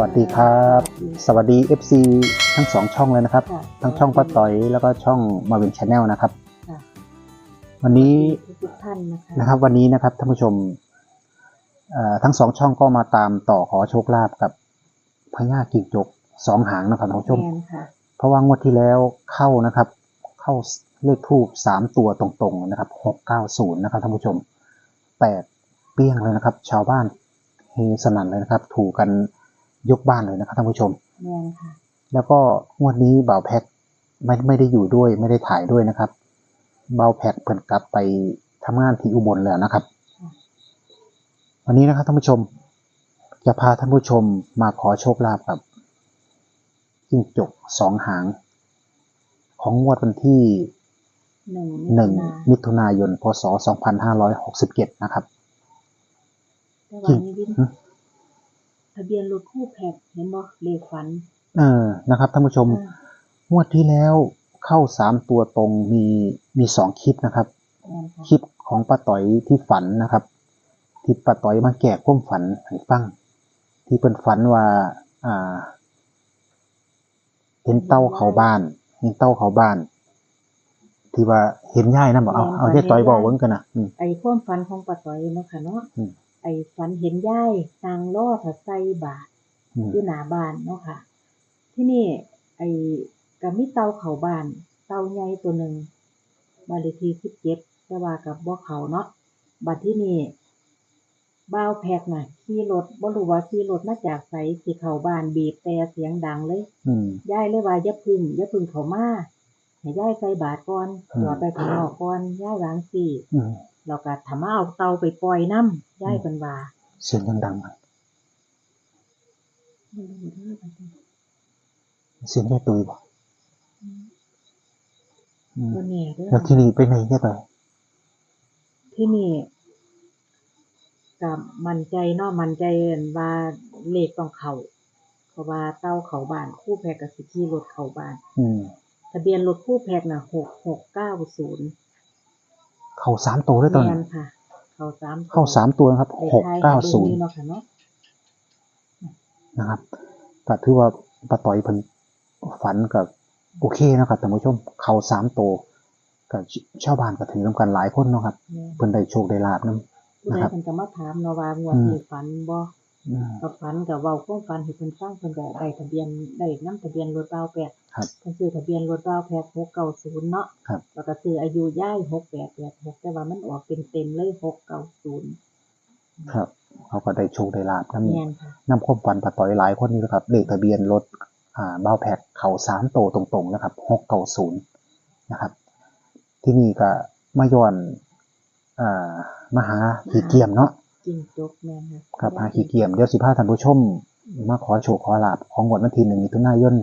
วัสดีครับ สวัสดี FC ทั้งสองช่องเลยนะครับ ค่ะทั้งช่องป้าต่อยแล้วก็ช่องมาวินชาแนลนะครับ ค่ะ วันนี้ทุกท่านนะคะนะครับ วันนี้นะครับท่านผู้ชมเอ่อทั้งสองช่องก็มาตามต่อขอโชคลาภกับพญากิ่งจกสองหางนะครับท่านผู้ชม แมนค่ะเพราะว่างวดที่แล้วเข้านะครับ เข้าเลขทูบสามตัวตรงๆนะครับหกเก้าศูนย์นะครับท่านผู้ชมแปดเปี้ยงเลยนะครับ ชาวบ้านเฮสนั่นเลยนะครับ ถูกกัน ยกบ้านเลยนะครับท่านผู้ชม แมนค่ะ แล้วก็งวดนี้บ่าวแพ็คไม่ไม่ได้อยู่ด้วยไม่ได้ถ่ายด้วยนะครับบ่าวแพ็คเพิ่นกลับไปทำงานที่อุบลแล้วนะครับ วันนี้นะครับท่านผู้ชม จะพาท่านผู้ชมมาขอโชคลาภกับจิ้งจกสองหาง ของงวดวันที่ หนึ่งหนึ่งมิถุนามิถุนายน พศ 2567 นะครับ แต่วันนี้วินหึ ทะเบียนรถคู่แพกเห็นบ่เลขฝันเออนะครับท่านผู้ชมอ่างวดที่แล้วเข้าสามตัวตรงมีมีสองคลิปนะครับแมนค่ะคลิปของป้าต่อยที่ฝันนะครับ ที่ป้าต่อยมาแก่ความฝันให้ฟังที่เป็นฝันว่าอ่าเห็นเต้าเขาบ้านเห็นเต้าเขาบ้าน ที่ว่าเห็นย่ายนะบอกเอาเอาเจ๊ต่อยบอกเวิ้งกันนะอืมไอ้ความฝันของป้าต้อยเนาะค่ะเนาะอืม ไอ้ฝันเห็นยายนางล่อถัดใส่บาทอืมอยู่หน้าบ้านเนาะค่ะ ที่นี่ ไอ้ก็มีเตาเขาบ้าน เตาใหญ่ตัวหนึ่งบ้านเลขที่สิบเจ็ดแต่ว่ากับบ่เขาเนาะบัดที่นี่บ้าวแพกน่ะขี่รถบ่รู้ว่าขี่รถมาจากไสสิเข้าบ้านบีบแต่เสียงดังเลยอืมยายเลยว่าอย่าพึ่งอย่าพึ่งเข้ามาให้ยายใส่บาตรก่อนอืมตัวไปข้างนอกก่อนยายวาจั่งสี่ อืมแล้วก็ถ้ามาเอาเตาไปปล่อยน้ำยายเพิ่นว่าเสียงยังดังไหมเสียงแค่ตุยบอกอืมบ่แน่เด้อแล้วที่นี่ไปไหนเนี่ยต่อยที่นี่ก็มั่นใจเนาะมั่นใจว่าเลขต้องเข้าเพราะว่าเต้าเข้าบ้านคู่แพกกับสิขี่รถเข้าบ้านอืมทะเบียนรถคู่แพกน่ะหกหกเก้าศูนย์ เข้าสามตัวเลยตอนแมนั้นนค่ะ เข้าสามเข้าสามตัวนะครับเลขหกท้ายเก้าให้ศูดูนย์นี่เนาะค่ะเนาะนะครับแต่ถือว่าป้าต่อยเพิ่นฝันกับโอเคนะครับท่านผู้ชมเขาสามตัวกับชาวบ้านก็ถือน้ำกันหลายคนเนาะครับแม่นเพิ่นได้โชคได้ลาบนํผู้ใดนะครับเพิ่นก็มาถามเนาะว่างวดอืมนี้ฝันบ่อืม ก็ฝันก็เว้าความฝันให้เพิ่นฟังเพิ่นก็ได้ทะเบียนได้นำทะเบียนรถบ้าวแปดครับเพิ่นซื้อทะเบียนรถบ้าวแปด690เนาะครับแล้วก็ซื้ออายุย่าย6886แต่ว่ามันออกเต็มๆเลย690ครับเขาก็ได้โชคได้ลาบนํแม่นค่ะนำความฝันป้าต่อยหลายคนนี่นะครับ เลขทะเบียนรถอ่าเบ้าแพกเขาสามตัวตรงๆนะครับหกเก้าศูนย์นะครับ ที่นี่ก็มาย้อนอ่ามาหาขีเกียมเนาะ จริงจกแม่นค่ะครับหาขี้เกียจเดี๋ยวสิพาท่านผู้ชม มาขอโชคขอลาบของงวดวันที่หนึ่งมิถุนายน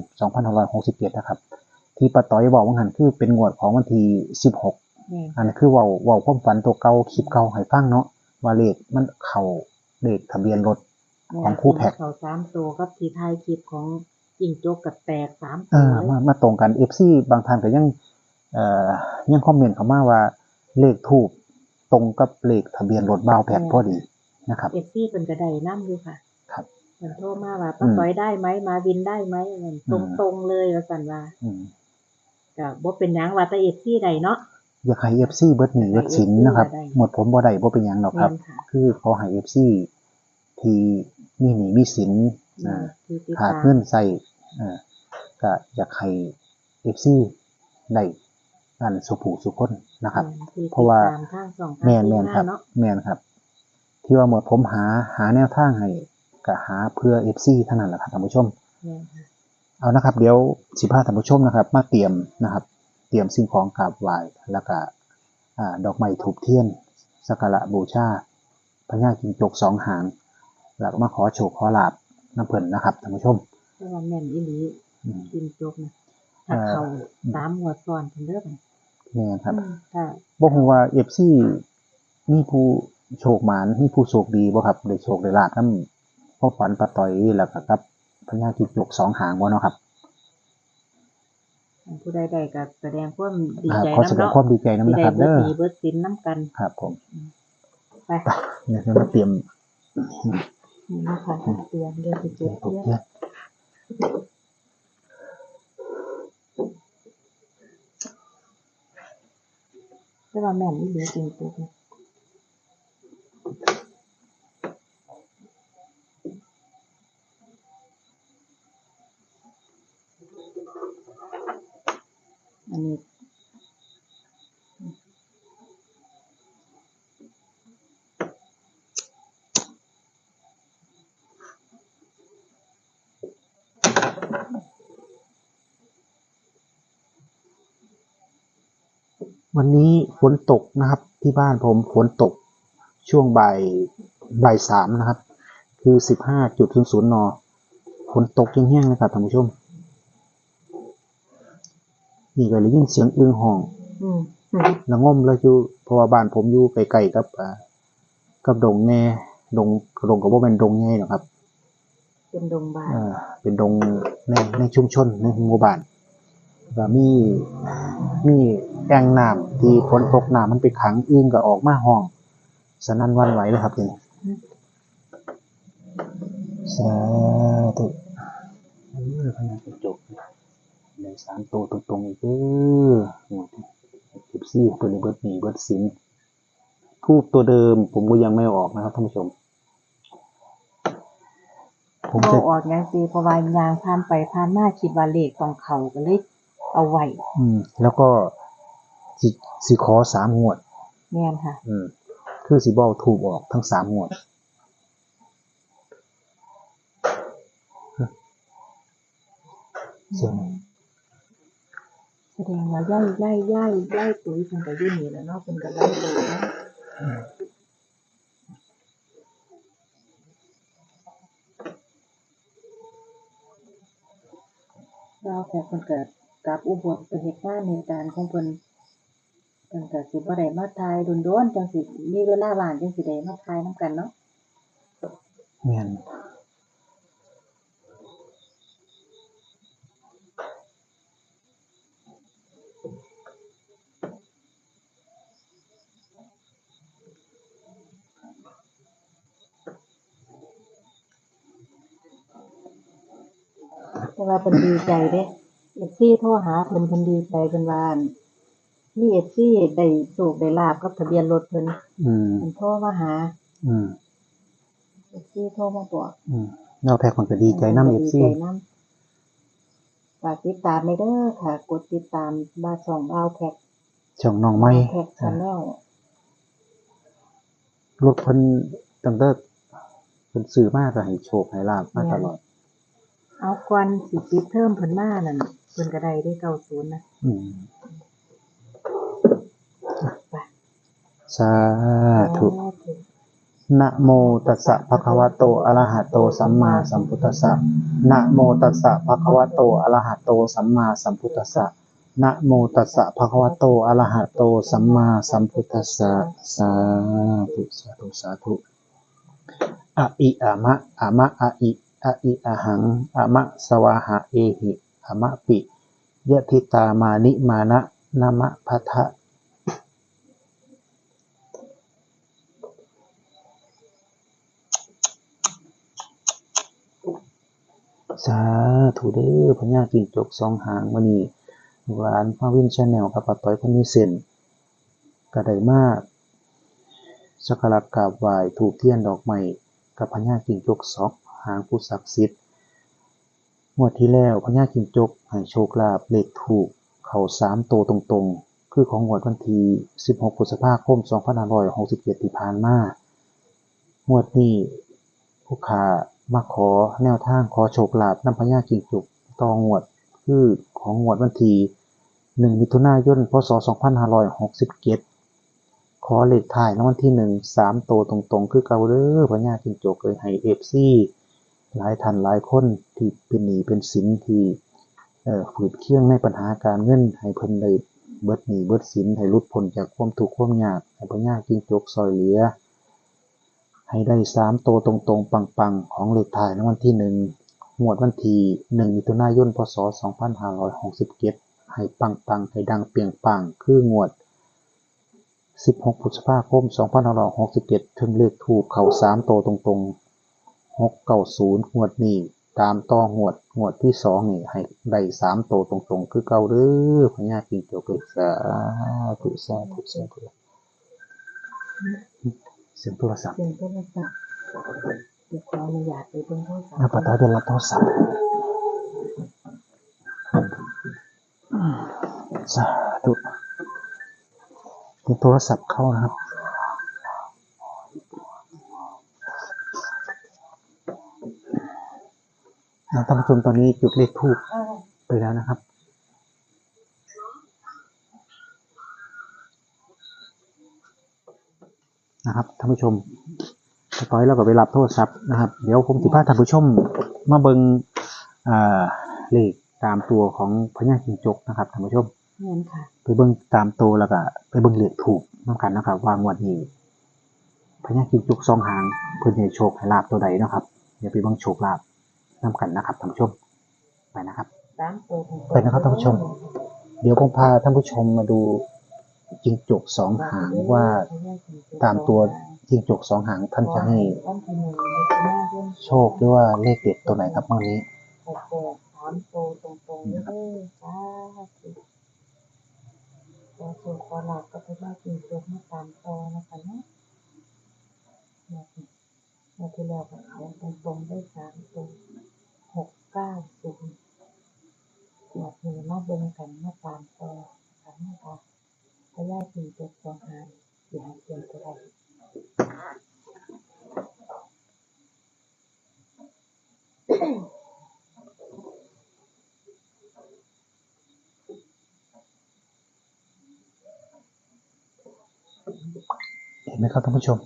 2567นะครับ ที่ป้าต้อยบอกว่าหันคือเป็นงวดของวันที่16แม่นอันนี้คือเว้าเว้าความฝันตัวเก่าคลิปเก่าให้ฟังเนาะว่าเลขมันเข้าเลขทะเบียนรถของคู่แพ็คเขาสามตัวกับที่ท้ายคลิปของจริงจกกับแตกสามเอตัวอเลยมามาตรงกัน FC บางท่านก็ยังเอ่อยังคอมเมนต์เข้ามาว่าเลขทูบตรงกับเลขทะเบียนรถบ้าวแพทพอดี นะครับเอฟซีเป็นกระไดน้ำอยู่ค่ะ ครับเพิ่นโทรมาว่าป้าอืมต้อยได้ไหมมาวินได้ไหมเงินอืตรงมตรงๆเลยว่าสันว่าอืมก็บ่เป็นหยังว่าแต่เอฟซีใดเนาะอยากให้ FC เบิดหนีเบิดสินนะครับให้ FC หมดผมบ่ได้บ่เป็นหยังหรอกคแม่รับนค่ะคือเขาให้ FC ที่มีหนี้มีสินอ่าที่ติดขาดตามเงินใส่อ่าก็อยากให้ FC ได้อันสุผูสุคนนะครับที่เพราะว่าติดตมทางสองทางแม่นที่แม่นครับห้าเนาะแม่นครับ ที่ว่าหมดผมหาหาแนวทางให้ก็หาเพื่อ FC เท่านั้นแหละครับท่านผู้ชมแม่นค่ะเอานะครับ เดี๋ยวสิพาท่านผู้ชมนะครับ มาเตรียมนะครับ เตรียมสิ่งของกราบไหว้แล้วก็อ่าดอกไม้ถูกเทียนสักการะบูชาพญากิงจกสองหาง แล้วก็มาขอโชคขอลาบน้ำเพิ่นนะครับท่านผู้ชมแต่ว่าแม่นอีหลีอืมกินจกนะถ้าเอ่อเขาสามหัวซ้อนเพิ่นเด้อบัดแม่นครับอืมค่ะบ่ฮู้ว่า FC มีผู้ โชคหมานมีผู้โชคดีบ่ครับได้โชคได้ลาบนำพ่อฝันปะต่อยแล้วก็กับพญากิงจกสองหางบ่เนาะครับผู้ใดได้ก็แสดงความดีอ่าใจขอแสดงความดีใจนำที่นะได้ครับเบิเด้ดอดีเบิดสินน้ำกันครับผมไปเนี่ยเดี๋ยวมาเตรียมนี่นะคะเตือนเดือนสิบเจ็ดถูกเดือนเนี่ยแต่ว่าแม่นนี่เหลือจริงตัวนี้ อันนี้วันนี้ฝนตกนะครับ ที่บ้านผมฝนตก ช่วงบ่ายบ่ายสามนะครับ คือสิบห้าจุดศูนย์ศูนย์นฝนตกยังแห้งๆนะครับท่านผู้ชม นี่ก็เลยยินเสียงอึ้งห้องอืมละง่มแล้วอยู่เพราะว่าบ้านผมอยู่ใกล้ๆกับอ่ากับดงแน่ดงดงกับว่าเป็นดงแง่หรอกครับ เป็นดงบานเอ่อเป็นดงในในชุมชนในหมู่บ้านก็มีมีแอ่งน้ำที่ฝนตกน้ำมันไปขังอึ้งก็ออกมาห้อง สนั่นหวันไหวเลยครับนี่สาธุเออพนักจบในสามตัวตรงๆอีกเออสิบสี่ตัวนี้เบิดหนีเบิดสินทูบตัวเดิม ผมก็ยังไม่ออกนะครับท่านผู้ชม ผมบ่จะออกหยังสิเพราะว่ายางผ่านไปผ่านมาคิดว่าเลขต้องเข้าก็เลยเอาไว้ อืม แล้วก็สิสิขอสามงวดแม่นค่ะ อืม คือสิบอลถูกออกทั้งสามงวดแสดงว่าย่ายย่ายย่ายย่ายตุ้ยเพิ่นก็อยู่นี่แหล้วเนาะเพิ่นก็ไล่ดูเนาะเราแต่เพิ่นก็กลับอุบลเป็นเหตุการณ์ในการของเพิ่น เพิ่นก็สิบ่ได้มาทายโดนๆจังสิมีเวลาว่างจังสิได้มาทายนํกันเนาะแม่นแต่ว่าเพิ่นดีใจเด้ FC โทรหาเพิ่นเพิ่นดีใจเพิ่นว่าอั่น มี FC ได้โชคได้ลาบกับทะเบียนรถเพิ่นอืมเพิ่นโทรมาหาอืม FC โทรมาบอกอืมเราแพ็กมันก็ดีใจน้ำเอฟซีดีใจนำฝากติดตามให้เด้อค่ะ กดติดตามบาช่องดาวแท็กช่องน้องไม้แท็กชาแนลรถเพิ่นตั้งแต่เพิ่นซื้อมาก็ให้โชคให้ลาบมาตลอด เอาก่อนสิปิดเทอมเพิ่นมานั่นเพิ่นก็ได้ได้90นะอืม ไป สาธุนะโมตัสสะภะคะวะโตอะระหะโตสัมมาสัมพุทธัสสะนะโมตัสสะภะคะวะโตอะระหะโตสัมมาสัมพุทธัสสะนะโมตัสสะภะคะวะโตอะระหะโตสัมมาสัมพุทธัสสะสาธุสาธุสาธุอะอิอะมะอะมะอะอิอะอิอะหังอะมะสวาหะเอหิอะมะปิยะทิตามานิมานะนะมะพัทะ สาธุเด้อพญาจิงจกสองหางมื้อนี้ลูกหลานมาวินชาแนลกับป้าต้อยคนมีเส้นก็ไดมากสักการะกราบไหว้ถูกเทียนดอกไม้กับพญาจิงจกสองหางผู้ศักดิ์สิทธิ์งวดที่แล้วพญาจิงจกให้โชคลาภเลขถูกเข้าสามโตตรงๆ คือของงวดวันที่ 16พฤษภาคม2567ที่ผ่านมางวดนี้ผู้ค้า มาขอแนวทางขอโชคลาภน้ำพญาจิงจุกตองวด คือของงวดวันที่1มิถุนายน พศ 2567 ขอเลขท้ายรางวัลที่ 1 3 โตตรงๆ คือเกาเด้อพญาจิงจกเอ้ยให้ FC หลายท่านหลายคนที่เป็นหนีเป็นสินที่ฝืดเคียงในปัญหาการเงินให้เพิ่นได้เบิดหนีเบิดสินให้หลุดพ้นจากความทุกข์ความยากให้พญาจิงจกซอยเหลือ ให้ได้สามตัวตรงๆ ปังๆ ของเลขท้ายในวันที่หนึ่งงวดวันที่หนึ่งมิถุนายนพศ2567ให้ปังๆ ให้ดังเปียงปังคืองวด 16พฤษภาคม2567 ถึงเลขถูกเขาสามตัวตรงๆหกเก้าศูนย์งวดนี้ตามต่องวดงวดที่สองนี่ให้ได้สามโตวตรงๆ คือเก่าเด้อพญากิงจกเลยสาธุสาธุสาธุ เสียงโทรศัพท์เสียงโทรศัพท์เดี๋ยวขออนุญาตไปเบิ่งโทรศัพท์หน้าปะต้อยเป็นรับโทรศัพท์สาธุเป็นโทรศัพท์เข้านะครับอ่าท่านผู้ชมตอนนี้จุดเลขทูบอ่าไปแล้วนะครับ นะครับท่านผู้ชมต่อยเราก็ไปรับโทรศัพท์นะครับ เดี๋ยวผมจะพาท่านผู้ชมมาเบิงอ่าเลขตามตัวของพญาจิงจกนะครับท่านผู้ชมเงินค่ะไปเบิ้งตามตัวแล้วก็ไปเบิ้งเลขถูกน้ำกันนะครับ วางวันนี้พญากินจุกสองหางเพื่อให้โชคให้ลาบตัวใดเนาะครับเดี๋ยวไปเบิ้งโชคลาบน้ำกันนะครับท่านผู้ชมไปนะครับสามตัวตรงๆไปนะครับท่านผู้ชม เดี๋ยวผมพาท่านผู้ชมมาดู จิงจกสองหางว่าตามตัวจิงจกสองหางท่านจะให้วันที่หนึ่งมิถุนายนโชคหรือว่าเลขเด็ดตัวไหนครับเมื่อนี้หกแปดสามตัวตรงๆเด้อสาธุขอสู่ขอหลับก็ไปได้กินเกิดมาตามต่อนะคะเนาะเมื่อที่เมื่อที่แล้วก็เขาตรงๆได้สามตัวหกเก้าศูนย์เมื่อที่มาเบิ่งกันมาตามต่อกันนะคะพยากินเกิดสองหางอย่าให้เกินตัวใด เห็นไหมครับท่านผู้ชม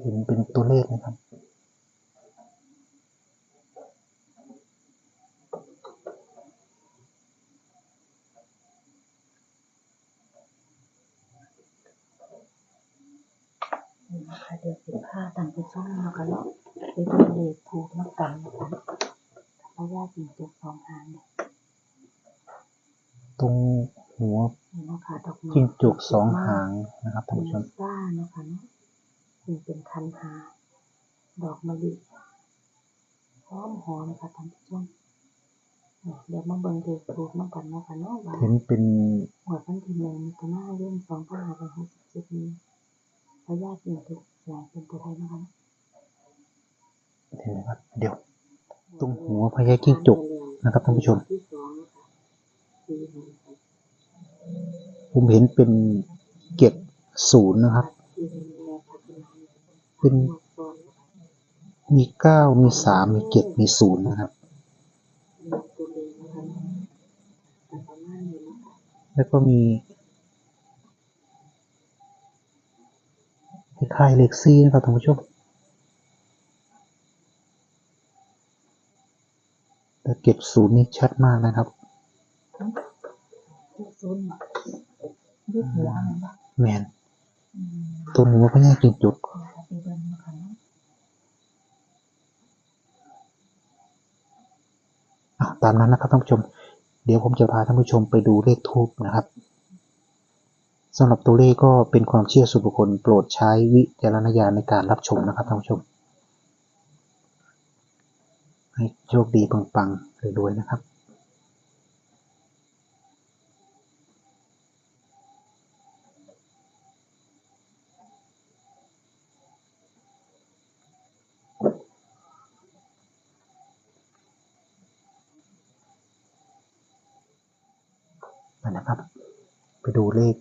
เห็นเป็นตัวเลขไหมครับ นี่นะคะเดี๋ยวสิผ้าต่างไปช่องนะคะเนาะไปดูเลขถูกนักกันนะคะพระญาติจิงจกสองหางเนี่ยตรงหัวนี่นะคะดอกไม้จิ้งจุกสองหางนะครับท่านเป็นผู้ชมซ่าเนาะคะเนาะนี่เป็นคันหา ดอกมะลิหอมหอมๆค่ะท่านผู้ชมเนี่ยเดี๋ยวมาเบิ่งเลขถูกนักกันเนาะคะเนาะว่าเห็นเป็นหวดวันที่หนึ่งมิถุนายนสองพันห้าร้อยหกสิบเจ็ดนี้พระญาติจิงจกแหวนเป็นตัวไทยนะคะ เห็นไหมครับ เดี๋ยว ตรง หัวพญากิ้งจกนะครับท่านผู้ชม ผมเห็นเป็นเกตศูนย์นะครับ เป็นมีเก้ามีสามมีเกตมีศูนย์นะครับ แล้วก็มีคล้ายเลขซี่นะครับท่านผู้ชม แต่เก็บศูนย์นี่ชัดมากนะครับที่ศูนย์ยุดหัวมันปะแมนอืมตัวหัวพญากิงจุกนะคะไปเบิ่งนะคะเนาะอะตามนั้นนะครับท่านผู้ชม เดี๋ยวผมจะพาท่านผู้ชมไปดูเลขทูบนะครับสำหรับตัวเลขก็เป็นความเชื่อส่วนบุคคลโปรดใช้วิจารณญาณในการรับชมนะครับท่านผู้ชม ให้โชคดีปังๆรวยๆนะครับไปนะครับ ไปดูเลข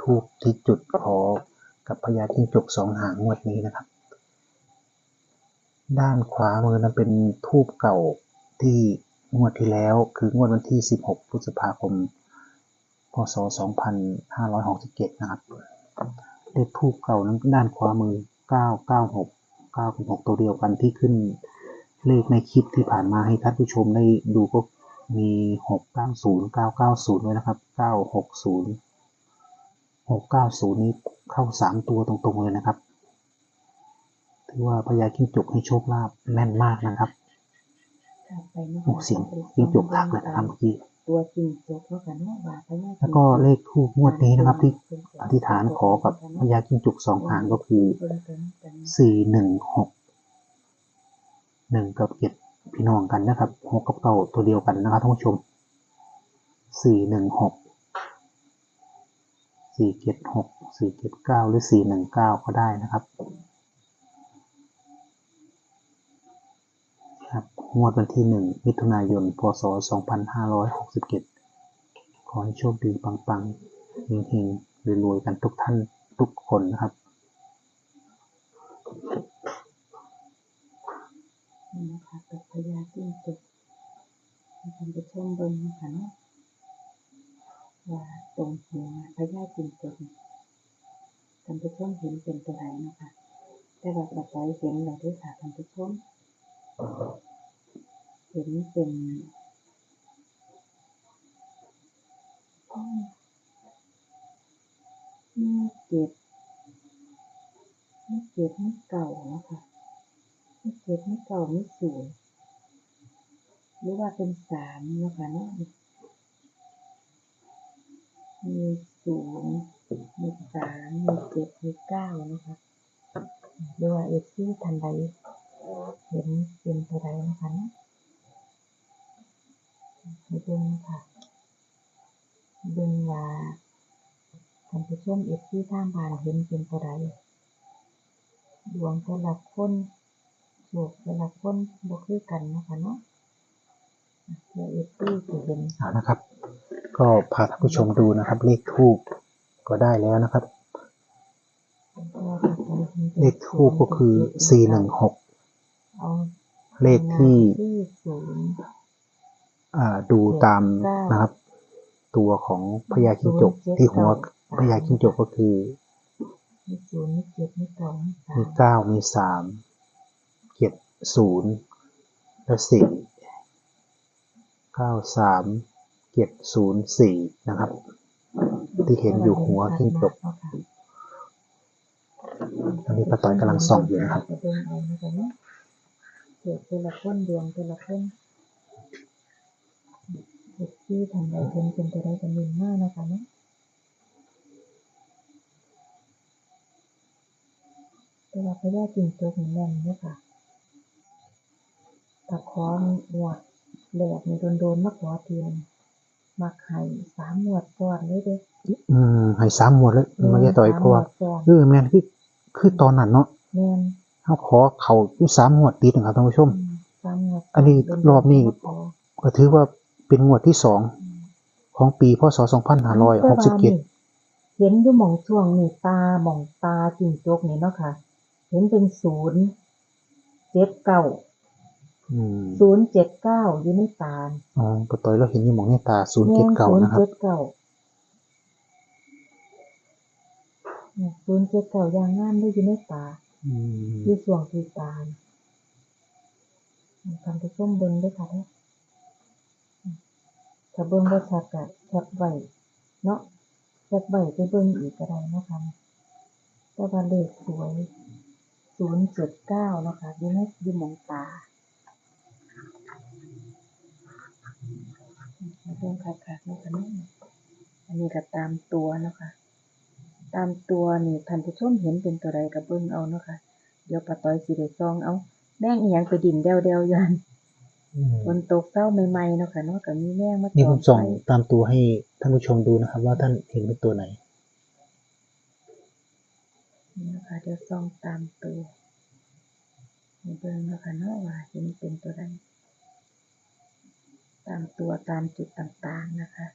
ทูบที่จุดขอกับพญาจิ้งจกสองหางงวดนี้นะครับ ด้านขวามือนั้นเป็นทูบเก่าที่งวดที่แล้ว คืองวดวันที่ 16 พฤษภาคม พศ 2567 นะครับ เลขทูบเก่านั้นด้านขวามือ 996 996 ตัวเดียวกันที่ขึ้นเลขในคลิปที่ผ่านมาให้ท่านผู้ชมได้ดูก็มี 690 990 ด้วยนะครับ 960 690 นี้เข้า 3 ตัวตรงๆเลยนะครับ ถือว่าพญากิ้งจกให้โชคลาภแม่นมากนะครับถัดไปนะโอ้เสียงกิ้งจกทักเลยนะครับเมื่อกี้ตัวจริงจกแล้วกันเนาะว่าพญาแล้วก็เลขทูบงวดนี้นะครับ ที่อธิษฐานขอกับพญากิ้งจกสองหางก็คือเบิ่งกันกันสี่หนึ่งหกหนึ่งกับเจ็ดพี่น้องกันนะครับหกกับเก้าตัวเดียวกันนะครับท่านผู้ชมสี่หนึ่งหกสี่เจ็ดหกสี่เจ็ดเก้าหรือสี่หนึ่งเก้าก็ได้นะครับครับ งวดวันที่หนึ่งมิถุนายน พศสองพันห้าร้อยหกสิบเจ็ดขอให้โชคดีปังๆเฮงๆรวยๆ กันทุกท่านทุกคนนะครับนี่นะคะกับพญาจิ้งจกให้ท่านผู้ชมเบิ่งนะคะเนาะว่าตรงหัวพญาจิ้งจกนี่ท่านผู้ชมเห็นเป็นตัวไหนนะคะแต่ว่าปะต้อยเห็นแล้วด้วยค่ะท่านผู้ชม เห็นเป็นอืมมีเจ็ดมีเจ็ดมีเก่านะคะไมีเจ็ดมีเก่าไมีศูนย์หรือว่าเป็นสามนะคะเนาะมีศูนย์มีสามมีเจ็ดมีเก้านะคะหรือว่าเอฟซีทันใดเห็นเป็นตัวใดนะคะเนาะ ให้เบิ่งค่ะเบิ่งว่าท่านผู้ชมเอฟซีทางบ้านเห็นเป็นตัวใดดวงแต่ละคนโชคแต่ละคนบ่คือกันเนาะคะเนาะเพื่อเอฟซีสิเห็นเอานะครับ ก็พาท่านผู้ชมดูนะครับ เลขทูบก็ได้แล้วนะครับ เลขทูบก็คือ 416เอาเลขที่ที่ศูนย์อ่า ดูตามนะครับ ตัวของพญาคิงจกที่หัวพญาคิงจกก็คือ มีศูนย์มีเจ็ดมีเก้ามีสามีมเก้ามีสามเจ็ดศูนย์และสี่เก้าสามเจ็ดศูนย์สี่นะครับ ที่เห็นอยู่หัวคิงจกตอนนี้ป้าต้อยกำลังส่องอยู่นะครับไปเบิ่งเอานะคะเนาะเกิดแต่ละคนดวงแต่ละคน เด็กที่ทำใดเพิ่นเป็นตัวใดกันยินมากนะคะเนาะแต่ว่าพญาจิงจกนี่แม่นเนาะค่ะตะขอหวดแหลกนี่โดนๆมาขอเทียนมักให้สามหมวดก่อนเลยเด้อืมให้สามหมวดเลยไม่ใช่ต่อยเพราะว่าสมหมวดก่อนเออแม่นคือคือตอนนั้นเนาะแม่นเขาขอเขาอยู่สามหมวดติดนะครับท่านผู้ชมอืมสามหมวดอันนี้รอบนี้มาขอก็ถือว่า เป็นงวดที่สองของปีพศสองพันห้าร้อยหกสิบเจ็ดเห็นอยู่หม่องช่วงนี่ตาหม่องตาจิงจกนี่เนาะค่ะ เห็นเป็นศูนย์เจ็ดเก้าอืมศูนย์เจ็ดเก้าอยู่ในตาอ๋อปะตอยเราเห็นอยี่หมองในตาศูนย์เจ็ดเก่านะครับศูนย์เจ็ดเก้าศูนย์เจ็ดเก้าอย่างงามได้อยู่ในตาอืมอยู่ช่วงที่ตาทำไปส้มเบิ้งด้วยค่ะเด้อ ถ้าเบิ้งบ่ชัดก็แคปไว้เนาะแคปไว้ไปเบิ้งอีกก็ได้เนาะค่ะแต่ว่าเลขสวยศูนย์เจ็ดเก้านะคะอยู่ในอยู่มองตาเรื่องคักคักๆเนะคะเนาะอันนี้ก็ตามตัวเนาะคะตามตัวนี่ท่านผู้ชมเห็นเป็นตัวใดกับเบิ่งเอาเนาะค่ะเดี๋ยวปะต้อยสิได้ซองเอาแม่งอีหยังไปดินเดวเดวยัน ฝนตกเศร้าใหม่ๆเนาะค่ะเนาะก็มีแม่งมานี่จผอมมส่องไว้ตามตัวให้ท่านผู้ชมดูนะครับ ว่าท่านเห็นเป็นตัวไหนนี่นะคะเดี๋ยวซองตามตัวให้เบิ่งเนาะค่ะเนาะว่าเห็นเป็นตัวใดตามตัวตามจุดต่างๆนะคะ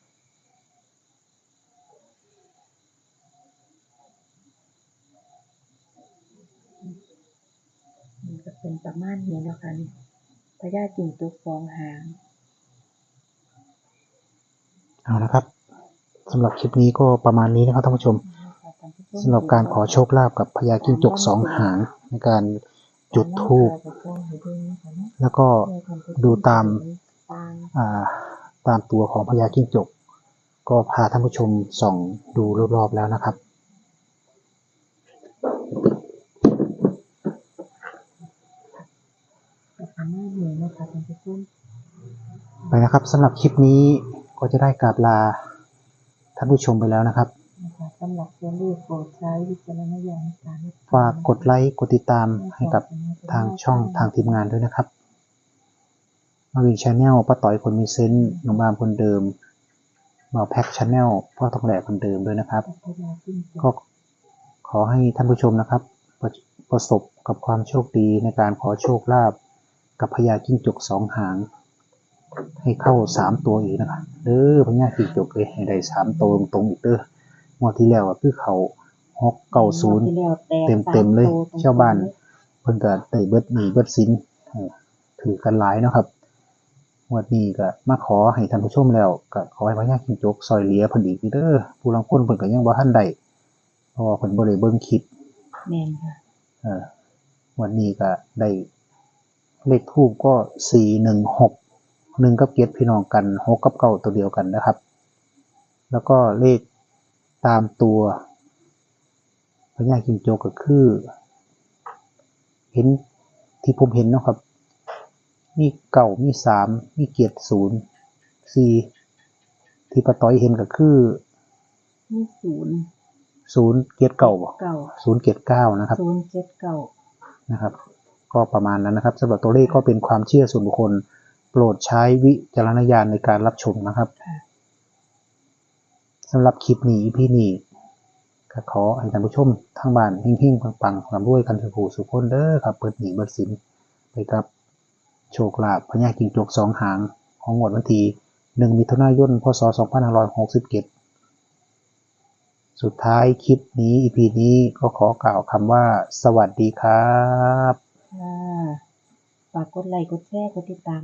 มันก็เป็นประมาณนี้เนาะคะนี่ พญาจิงจกสองหาง เอานะครับสำหรับคลิปนี้ก็ประมาณนี้นะครับท่านผู้ชมสำหรับการขอโชคลาภกับพญากิ้งจกสองหางในการจุดธูปแล้วก็ดูตามาตามตัวของพญากิ้งจก ก็พาท่านผู้ชมส่องดูรอบๆแล้วนะครับ ประมาณนี้นะคะท่านผู้ชม ไปนะครับสำหรับคลิปนี้ก็จะได้กราบลาท่านผู้ชมไปแล้วนะครับนะคะสำหรับตัวเลขโปรดใช้วิจารณญาณในการรับชมฝากกดไลค์กดติดตามให้กับทางช่องทางทีมงานด้วยนะครับมาวินชาแนลป้าต่อยคนมีเซนต์น้องบามคนเดิมบ่าวแพ็กชาแนลพ่อทองแหลกคนเดิมด้วยนะครับพัทยาจิ้งจก็กขอให้ท่านผู้ชมนะครับประประสบกับความโชคดีในการขอโชคลาภ กับพญาจิ้งจกสองหาง ให้เข้าสามตัวอีกนะครับเด้อพญาจิ้งจกเลยให้ได้สามตัวตรงๆอีกเด้องวดที่แล้วก็คือเขาหกเก้าศูนย์ที่แล้วแตกเต็มเต็มๆเลยสตัวตรงๆชาวบ้านเลยเพิ่นก็ได้เบิดหนี้เบิดสินเออถือกันหลายเนาะครับงวดนี้ก็มาขอให้ท่านผู้ชมแล้วก็ขอให้พญาจิ้งจกซอยเหลียเพิ่นอีกเด้อผู้ลางคนเพิ่นก็ยังบ่ทันได้เพราะว่าเพิ่นบ่ได้เบิ่งคลิปแม่นค่ะเออวันนี้ก็ได้ เลขทูบก็สี่หนึ่งหกหนึ่งกับเกียรติพี่น้องกันหกกับเก้าตัวเดียวกันนะครับ แล้วก็เลขตามตัวพญากิงโจกก็คือ เห็นที่ผมเห็นเนาะครับ มีเก่ามีสามมีเกียรติศูนย์สี่ที่ปะต้อยเห็นก็คือมีศูนย์ศูนย์เกียรติเก่าบ่เก้าศูนย์เกียรติเก้านะครับศูนย์เจ็ดเก้านะครับ ก็ประมาณนั้นนะครับสำหรับตัวเลขก็เป็นความเชื่อส่วนบุคคล โปรดใช้วิจารณญาณในการรับชมนะครับค่ะสำหรับคลิปนี้พี่นี้ก็ขอให้ท่านผู้ชมทางบ้านเฮงๆปังๆร่ำรวยกันทุกผู้สุขคนเด้อครับ เปิดหนีเบิดสินไปกับโชคลาภพญากิงจกสองหาง ของงวดวันที่หนึ่งมิถุนายนพศ2567 สุดท้ายคลิปนี้ EP นี้ก็ขอกล่าวคำว่า สวัสดีครับ ค่ะ ฝากกดไลค์ กดแชร์ กดติดตาม